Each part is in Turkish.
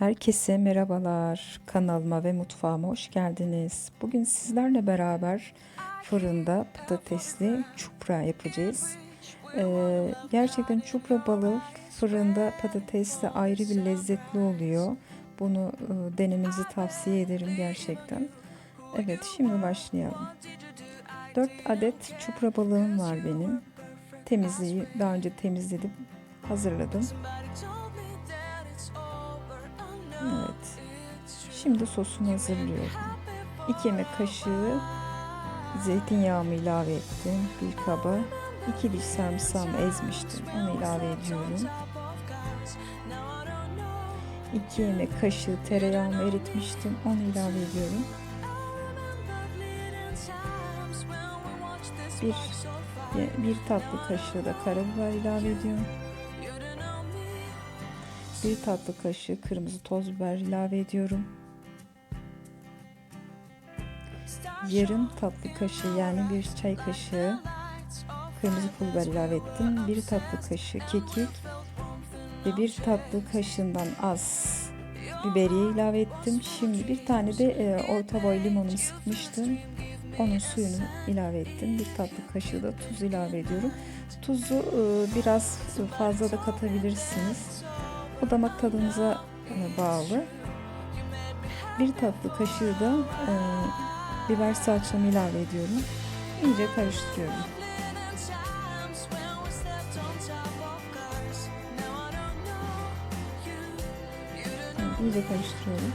Herkese merhabalar. Kanalıma ve mutfağıma hoş geldiniz. Bugün sizlerle beraber fırında patatesli çupra yapacağız. Ee, gerçekten çupra balığı fırında patatesle ayrı bir lezzetli oluyor. Bunu e, denemenizi tavsiye ederim gerçekten. Evet şimdi başlayalım. 4 adet çupra balığım var benim. Temizliği daha önce temizledim, hazırladım. Evet. Şimdi sosunu hazırlıyorum. 2 yemek kaşığı zeytinyağımı ilave ettim bir kaba. 2 diş sarımsağımı ezmiştim. Onu ilave ediyorum. 2 yemek kaşığı tereyağımı eritmiştim. Onu ilave ediyorum. Bir, bir tatlı kaşığı da karabiber ilave ediyorum. Bir tatlı kaşığı kırmızı toz biber ilave ediyorum. Yarım tatlı kaşığı yani bir çay kaşığı kırmızı pul biber ilave ettim. Bir tatlı kaşığı kekik ve bir tatlı kaşığından az biberiye ilave ettim. Şimdi bir tane de e, orta boy limonumu sıkmıştım. Onun suyunu ilave ettim. Bir tatlı kaşığı da tuz ilave ediyorum. Tuzu e, biraz fazla da katabilirsiniz. O damak tadınıza e, bağlı. Bir tatlı kaşığı da e, biber salçamı ilave ediyorum. İyice karıştırıyorum. Evet, iyice karıştırıyorum.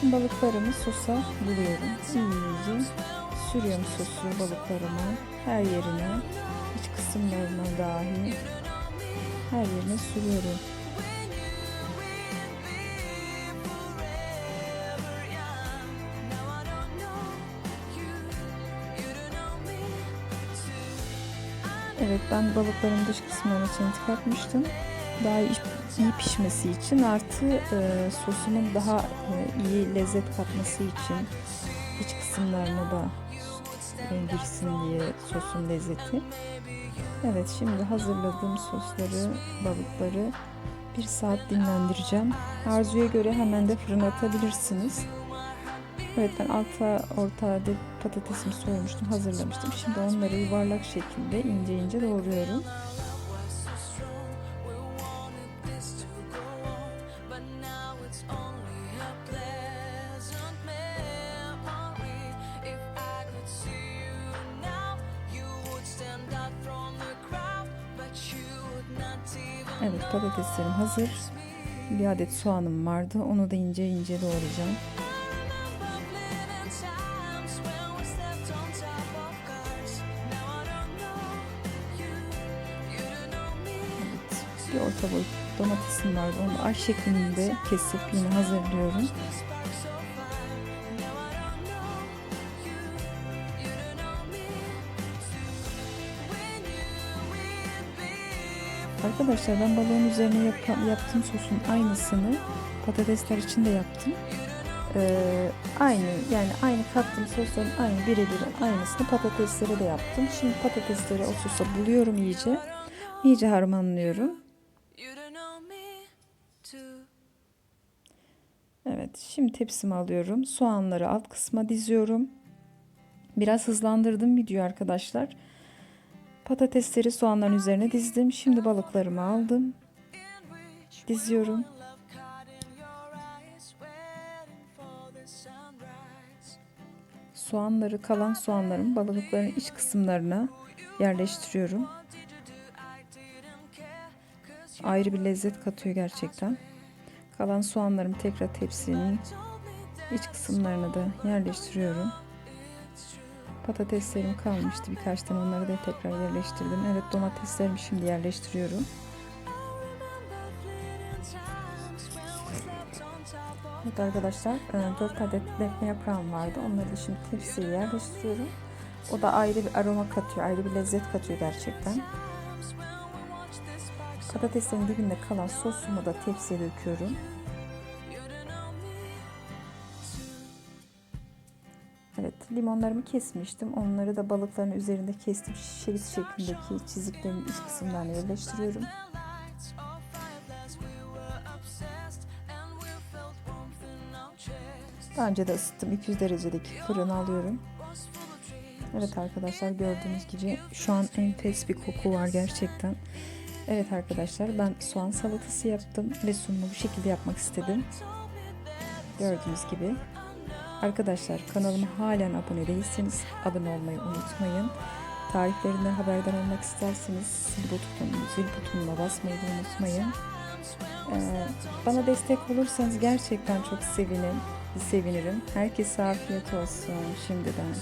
Şimdi balıklarımı sosa buluyorum. İyice sürüyorum sosu balıklarıma. Her yerine, iç kısımlarına dahi her yerine sürüyorum. Evet ben balıkların dış kısmını çentik atmıştım. Daha iyi, pişmesi için artı e, sosumun daha e, iyi lezzet katması için iç kısımlarına da girsin diye sosun lezzeti. Evet şimdi hazırladığım sosları, balıkları bir saat dinlendireceğim. Arzuya göre hemen de fırına atabilirsiniz. Evet ben alta orta adet patatesimi soymuştum, hazırlamıştım. Şimdi onları yuvarlak şekilde ince ince doğruyorum. Evet patateslerim hazır. Bir adet soğanım vardı. Onu da ince ince doğrayacağım. Bir orta boy domatesim vardı. Onu ay şeklinde kesip yine hazırlıyorum. Arkadaşlar ben balığın üzerine yap yaptığım sosun aynısını patatesler için de yaptım. Ee, aynı yani aynı kattığım sosların aynı birebir aynısını patateslere de yaptım. Şimdi patatesleri o sosa buluyorum iyice. İyice harmanlıyorum. Evet, şimdi tepsimi alıyorum. Soğanları alt kısma diziyorum. Biraz hızlandırdım videoyu arkadaşlar. Patatesleri soğanların üzerine dizdim. Şimdi balıklarımı aldım. Diziyorum. Soğanları, kalan soğanlarımı balıkların iç kısımlarına yerleştiriyorum. Ayrı bir lezzet katıyor gerçekten. Kalan soğanlarımı tekrar tepsinin iç kısımlarına da yerleştiriyorum. Patateslerim kalmıştı birkaç tane onları da tekrar yerleştirdim. Evet domateslerimi şimdi yerleştiriyorum. Evet arkadaşlar 4 adet defne yaprağım vardı. Onları da şimdi tepsiye yerleştiriyorum. O da ayrı bir aroma katıyor, ayrı bir lezzet katıyor gerçekten. Patateslerin dibinde kalan sosumu da tepsiye döküyorum. Evet, limonlarımı kesmiştim. Onları da balıkların üzerinde kestim. Şerit şeklindeki çiziklerin iç kısımlarına yerleştiriyorum. Daha önce de ısıttım. 200 derecedeki fırına alıyorum. Evet arkadaşlar gördüğünüz gibi şu an enfes bir koku var gerçekten. Evet arkadaşlar ben soğan salatası yaptım ve sunumu bu şekilde yapmak istedim. Gördüğünüz gibi. Arkadaşlar kanalıma halen abone değilseniz abone olmayı unutmayın. Tariflerinden haberdar olmak isterseniz zil butonuna, zil butonuna basmayı unutmayın. Ee, bana destek olursanız gerçekten çok sevinirim. sevinirim. Herkese afiyet olsun şimdiden.